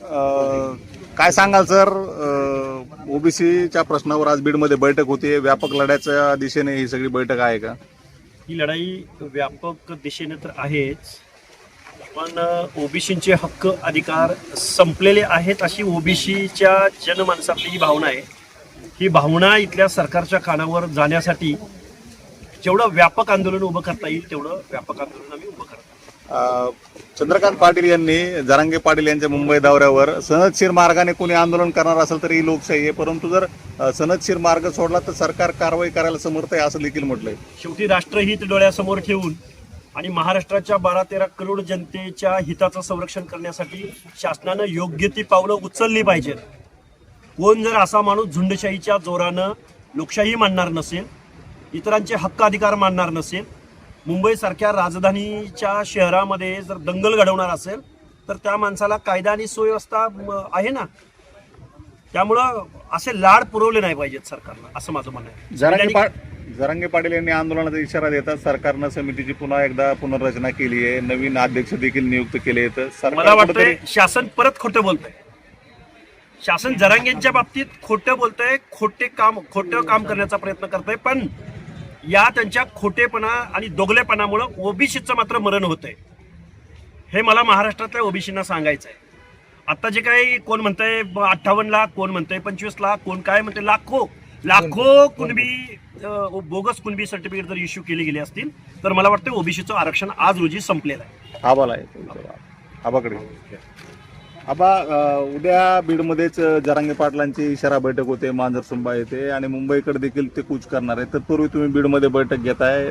अ, काय सांगाल सर? ओबीसीच्या प्रश्नावर आज बीडमध्ये बैठक होती व्यापक लढ्याच्या दिशेने ही सगळी बैठक आहे का? ही लढाई व्यापक दिशेने तर आहेच पण ओबीसीचे हक्क अधिकार संपलेले आहेत अशी ओबीसीच्या जनमानसातली ही भावना आहे. ही भावना इथल्या सरकारच्या कानावर जाण्यासाठी जेवढं व्यापक आंदोलन उभं करता येईल तेवढं व्यापक आंदोलन आम्ही उभं करतो चंद्रकांत पाटील यांनी जरांगे पाटील यांच्या मुंबई दौऱ्यावर सनदशीर मार्गाने कोणी आंदोलन करणार असेल तर ही लोकशाही आहे. परंतु जर सनदशीर मार्ग सोडला तर सरकार कारवाई करायला समर्थ आहे असं देखील म्हटलंय. शेवटी राष्ट्रहित डोळ्यासमोर ठेवून आणि महाराष्ट्राच्या बारा तेरा करोड जनतेच्या हिताचं संरक्षण करण्यासाठी शासनानं योग्य ती पावलं उचलली पाहिजेत. कोण जर असा माणूस झुंडशाहीच्या जोरानं लोकशाही मानणार नसेल इतरांचे हक्क अधिकार मानणार नसेल मुंबईसारख्या राजधानीच्या शहरामध्ये जर दंगल घडवणार असेल तर त्या माणसाला कायदा आणि सुव्यवस्था आहे ना? त्यामुळं असे लाड पुरवले नाही पाहिजेत सरकारनं असं माझं म्हणणं आहे. जरांगे आणि- पा जरांगे पाटील यांनी आंदोलनाचा इशारा देतात सरकारनं समितीची पुन्हा एकदा पुनर्रचना केली आहे नवीन अध्यक्ष देखील नियुक्त केले आहेत. मला सरकार वाटतंय कुठेतरी शासन परत खोटं बोलतंय. शासन जरांगेंच्या बाबतीत खोटं बोलतंय खोटे काम खोटं काम करण्याचा प्रयत्न करतंय पण या त्यांच्या खोटेपणा आणि दोगलेपणामुळं ओबीसीचं मात्र मरण होतंय. हे मला महाराष्ट्रातल्या ओबीसींना सांगायचं आहे आता जे काही कोण म्हणतंय अठ्ठावन्न लाख कोण म्हणतंय पंचवीस लाख कोण काय म्हणतंय लाखो लाखो कुणबी बोगस कुणबी सर्टिफिकेट जर इश्यू केली गेली असतील तर मला वाटतं ओबीसीचं आरक्षण आज रोजी संपलेलं आहे. आबाला आहे आबाकडे. आबा उद्या बीडमध्येच जरांगे पाटलांची इशारा बैठक होते मांजर सुंबा येते आणि मुंबईकडे देखील ते कूच करणार आहे तत्पूर्वी तुम्ही बीडमध्ये बैठक घेताय.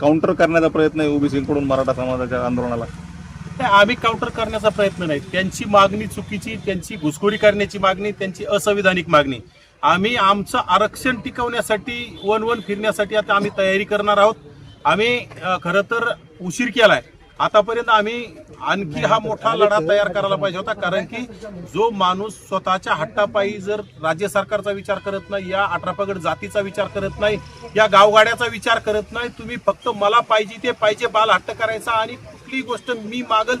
काउंटर करण्याचा प्रयत्न आहे ओबीसीकडून मराठा समाजाच्या आंदोलनाला? नाही, आम्ही काउंटर करण्याचा प्रयत्न नाही. त्यांची मागणी चुकीची त्यांची घुसखोरी करण्याची मागणी त्यांची असंविधानिक मागणी. आम्ही आमचं आरक्षण टिकवण्यासाठी वन वन फिरण्यासाठी आता आम्ही तयारी करणार आहोत. आम्ही खरं तर उशीर केलाय. आतापर्यंत आम्ही आणखी हा मोठा लढा तयार करायला पाहिजे होता कारण की जो माणूस स्वतःच्या हट्टापायी जर राज्य सरकारचा विचार करत नाही या अठरापगड जातीचा विचार करत नाही या गावगाड्याचा विचार करत नाही तुम्ही फक्त मला पाहिजे ते पाहिजे बाल हट्ट करायचा आणि कुठलीही गोष्ट मी मागल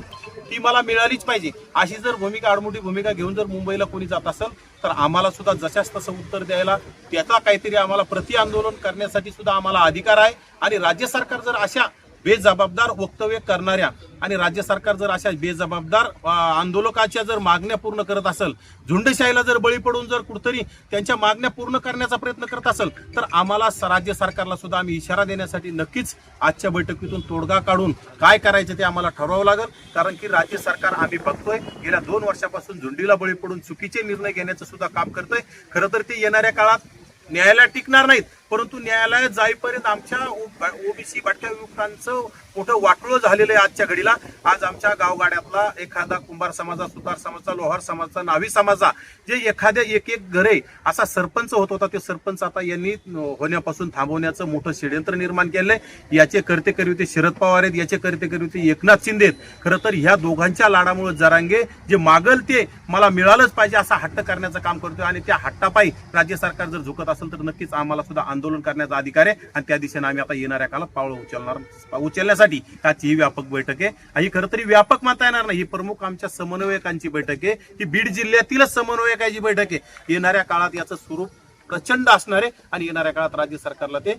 ती मला मिळालीच पाहिजे. अशी जर भूमिका आडमोठी भूमिका घेऊन जर मुंबईला कोणी जात असेल तर आम्हाला सुद्धा जशाच तसं उत्तर द्यायला त्याचा काहीतरी आम्हाला प्रति आंदोलन करण्यासाठी सुद्धा आम्हाला अधिकार आहे. आणि राज्य सरकार जर अशा बेजबाबदार वक्तव्य करणाऱ्या आणि राज्य सरकार जर अशा बेजबाबदार आंदोलकाच्या जर मागण्या पूर्ण करत असेल झुंडशाहीला जर बळी पडून जर कुठतरी त्यांच्या मागण्या पूर्ण करण्याचा प्रयत्न करत असेल तर आम्हाला स- राज्य सरकारला सुद्धा आम्ही इशारा देण्यासाठी नक्कीच आजच्या बैठकीतून तोडगा काढून काय करायचं ते आम्हाला ठरवावं लागेल. कारण की राज्य सरकार आम्ही बघतोय गेल्या दोन वर्षापासून झुंडीला बळी पडून चुकीचे निर्णय घेण्याचं सुद्धा काम करतोय. खरं तर ते येणाऱ्या काळात न्यायालयात टिकणार नाहीत. परंतु न्यायालयात जाईपर्यंत आमच्या ओबीसी भटक्या युवकांचं मोठं वाटोळं झालेलं आहे आजच्या घडीला. आज आमच्या गावगाड्यातला एखादा कुंभार समाजा सुतार समाजचा लोहार समाजचा नावी समाजा जे एखाद्या एक एक घरे असा सरपंच होत होता ते सरपंच आता यांनी होण्यापासून थांबवण्याचं मोठं षडयंत्र निर्माण केलंय. याचे करते करीते शरद पवार आहेत याचे करते करीते एकनाथ शिंदे आहेत. खरं तर ह्या दोघांच्या लाडामुळे जरांगे जे मागल ते मला मिळालंच पाहिजे असा हट्ट करण्याचं काम करतोय आणि त्या हट्टापायी राज्य सरकार जर झुकत असेल तर नक्कीच आम्हाला सुद्धा आंदोलन करण्याचा अधिकार आहे. आणि त्या दिशेने आम्ही आता येणाऱ्या काळात पावलं उचलणार उचलण्यासाठी त्याची ही व्यापक बैठक आहे. आणि ही खरं तरी व्यापक म्हणता येणार नाही. ही प्रमुख आमच्या समन्वयकांची बैठक आहे. ही बीड जिल्ह्यातीलच समन्वयकाची बैठक आहे. येणाऱ्या काळात याचं स्वरूप प्रचंड असणार आहे आणि येणाऱ्या काळात राज्य सरकारला ते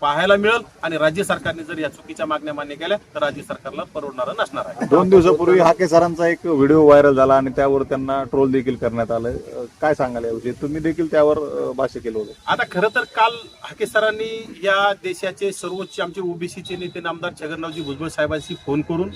पाहायला मिळेल. आणि राज्य सरकारने जर या चुकीच्या मागण्या मान्य केल्या तर राज्य सरकारला परवडणारं नसणार आहे. दोन दिवसापूर्वी हाके सरांचा एक व्हिडिओ व्हायरल झाला आणि त्यावर त्यांना ट्रोल देखील करण्यात आलं. काय सांगाल याविषयी? तुम्ही देखील त्यावर भाष्य केलं होतं. आता खरं तर काल हाके सरांनी या देशाचे सर्वोच्च आमचे ओबीसीचे नेते नामदार छगनरावजी भुजबळ साहेबांशी फोन करून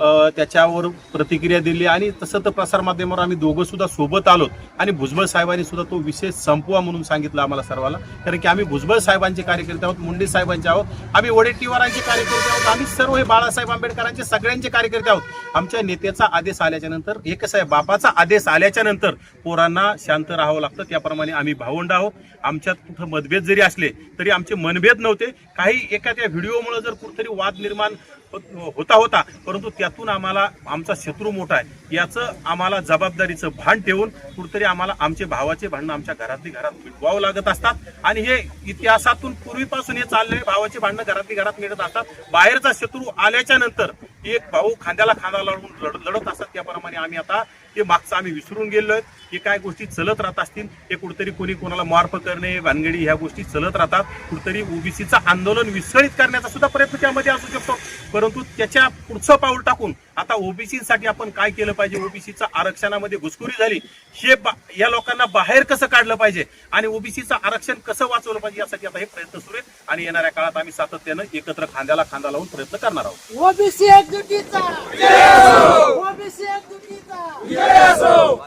त्याच्यावर प्रतिक्रिया दिली आणि तसं तर प्रसारमाध्यमावर आम्ही दोघं सुद्धा सोबत आलो आणि भुजबळ साहेबांनी सुद्धा तो विषय संपवा म्हणून सांगितलं आम्हाला सर्वाला कारण की आम्ही भुजबळ साहेबांचे कार्यकर्ते आहोत मुंडे साहेबांचे आहोत आम्ही वडेट्टीवारांचे कार्यकर्ते आहोत आम्ही सर्व हे बाळासाहेब आंबेडकरांचे सगळ्यांचे कार्यकर्ते आहोत. आमच्या नेत्याचा आदेश आल्याच्यानंतर एक कसं आहे बापाचा आदेश आल्याच्यानंतर पोरांना शांत राहावं लागतं. त्याप्रमाणे आम्ही भावंड आहोत. आमच्यात कुठं मतभेद जरी असले तरी आमचे मनभेद नव्हते. काही एखाद्या व्हिडिओमुळे जर कुठतरी वाद निर्माण हो- होता होता. परंतु त्यातून आम्हाला आमचा शत्रू मोठा आहे. याचं आम्हाला जबाबदारीचं भान ठेवून कुठतरी आम्हाला आमचे भावाचे भांडणं आमच्या घरातली घरात मिटवावं लागत असतात. आणि हे इतिहासातून पूर्वीपासून हे चाललेले भावाचे भांडणं घरातली घरात मिळत असतात. बाहेरचा शत्रू आल्याच्यानंतर एक भाऊ खांद्याला खांदा लावून लढ- लढत असतात. त्याप्रमाणे आम्ही आता हे मागचं आम्ही विसरून गेलो आहेत. हे काय गोष्टी चलत राहत असतील हे कुठेतरी कोणी कोणाला मार्फ करणे भानगडी ह्या गोष्टी चलत राहतात. कुठेतरी ओबीसीचं आंदोलन विस्कळीत करण्याचा सुद्धा प्रयत्न त्यामध्ये असू शकतो. परंतु त्याच्या पुढचं पाऊल टाकून आता ओबीसीसाठी आपण काय केलं पाहिजे? ओबीसीचं आरक्षणामध्ये घुसखोरी झाली. हे बा- या लोकांना बाहेर कसं काढलं पाहिजे? आणि ओबीसीचं आरक्षण कसं वाचवलं पाहिजे? यासाठी आता हे प्रयत्न सुरू आहेत. आणि येणाऱ्या काळात आम्ही सातत्यानं एकत्र खांद्याला खांदा लावून प्रयत्न करणार आहोत. ओबीसी एकजुटीचा! OBC Federação!